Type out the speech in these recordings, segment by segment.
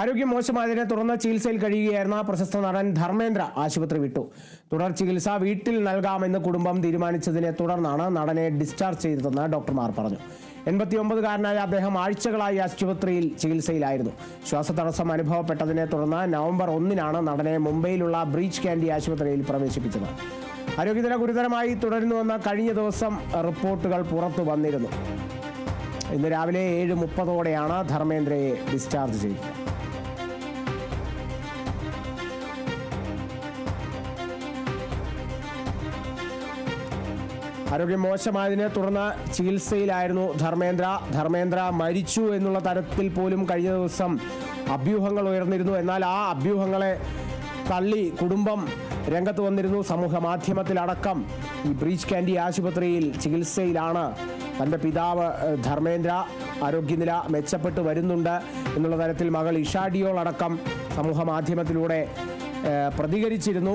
ആരോഗ്യം മോശമായതിനെ തുടർന്ന് ചികിത്സയിൽ കഴിയുകയായിരുന്ന പ്രശസ്ത നടൻ ധർമ്മേന്ദ്ര ആശുപത്രി വിട്ടു. തുടർ ചികിത്സ വീട്ടിൽ നൽകാമെന്ന് കുടുംബം തീരുമാനിച്ചതിനെ തുടർന്നാണ് നടനെ ഡിസ്ചാർജ് ചെയ്തതെന്ന് ഡോക്ടർമാർ പറഞ്ഞു. എൺപത്തിയൊമ്പതുകാരനായ അദ്ദേഹം ആഴ്ചകളായി ആശുപത്രിയിൽ ചികിത്സയിലായിരുന്നു. ശ്വാസതടസ്സം അനുഭവപ്പെട്ടതിനെ തുടർന്ന് നവംബർ ഒന്നിനാണ് നടനെ മുംബൈയിലുള്ള ബ്രീച്ച് കാൻഡി ആശുപത്രിയിൽ പ്രവേശിപ്പിച്ചത്. ആരോഗ്യനില ഗുരുതരമായി തുടരുന്നുവെന്ന് കഴിഞ്ഞ ദിവസം റിപ്പോർട്ടുകൾ പുറത്തു വന്നിരുന്നു. ഇന്ന് രാവിലെ ഏഴ് മുപ്പതോടെയാണ് ധർമ്മേന്ദ്രയെ ഡിസ്ചാർജ് ചെയ്തത്. ആരോഗ്യം മോശമായതിനെ തുടർന്ന് ചികിത്സയിലായിരുന്നു ധർമ്മേന്ദ്ര. ധർമ്മേന്ദ്ര മരിച്ചു എന്നുള്ള തരത്തിൽ പോലും കഴിഞ്ഞ ദിവസം അഭ്യൂഹങ്ങൾ ഉയർന്നിരുന്നു. എന്നാൽ ആ അഭ്യൂഹങ്ങളെ തള്ളി കുടുംബം രംഗത്ത് വന്നിരുന്നു. സമൂഹ മാധ്യമത്തിലടക്കം ഈ ബ്രീച്ച് കാൻഡി ആശുപത്രിയിൽ ചികിത്സയിലാണ് തന്റെ പിതാവ് ധർമ്മേന്ദ്ര. ആരോഗ്യനില മെച്ചപ്പെട്ട് വരുന്നുണ്ട് എന്നുള്ള തരത്തിൽ മകൾ ഇഷാഡിയോൾ അടക്കം സമൂഹ മാധ്യമത്തിലൂടെ പ്രതികരിച്ചിരുന്നു.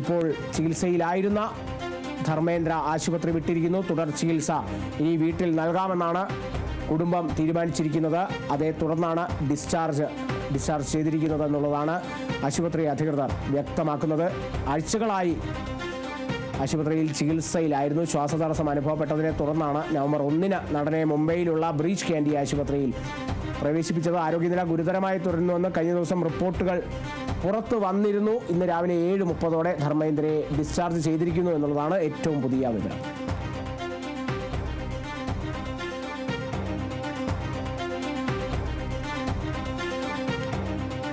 ഇപ്പോൾ ചികിത്സയിലായിരുന്ന ധർമ്മേന്ദ്ര ആശുപത്രി വിട്ടിരിക്കുന്നു. തുടർ ചികിത്സ ഇനി വീട്ടിൽ നൽകാമെന്നാണ് കുടുംബം തീരുമാനിച്ചിരിക്കുന്നത്. അതേ തുടർന്നാണ് ഡിസ്ചാർജ് ഡിസ്ചാർജ് ചെയ്തിരിക്കുന്നത് എന്നുള്ളതാണ് ആശുപത്രി അധികൃതർ വ്യക്തമാക്കുന്നത്. ആഴ്ചകളായി ആശുപത്രിയിൽ ചികിത്സയിലായിരുന്നു. ശ്വാസതടസ്സം അനുഭവപ്പെട്ടതിനെ തുടർന്നാണ് നവംബർ ഒന്നിന് നടനെ മുംബൈയിലുള്ള ബ്രീച്ച് കാൻഡി ആശുപത്രിയിൽ പ്രവേശിപ്പിച്ചത്. ആരോഗ്യനില ഗുരുതരമായി തുടരുന്നുവെന്ന് കഴിഞ്ഞ ദിവസം റിപ്പോർട്ടുകൾ പുറത്തു വന്നിരുന്നു. ഇന്ന് രാവിലെ ഏഴ് മുപ്പതോടെ ധർമ്മേന്ദ്രയെ ഡിസ്ചാർജ് ചെയ്തിരിക്കുന്നു എന്നുള്ളതാണ് ഏറ്റവും പുതിയ വിവരം.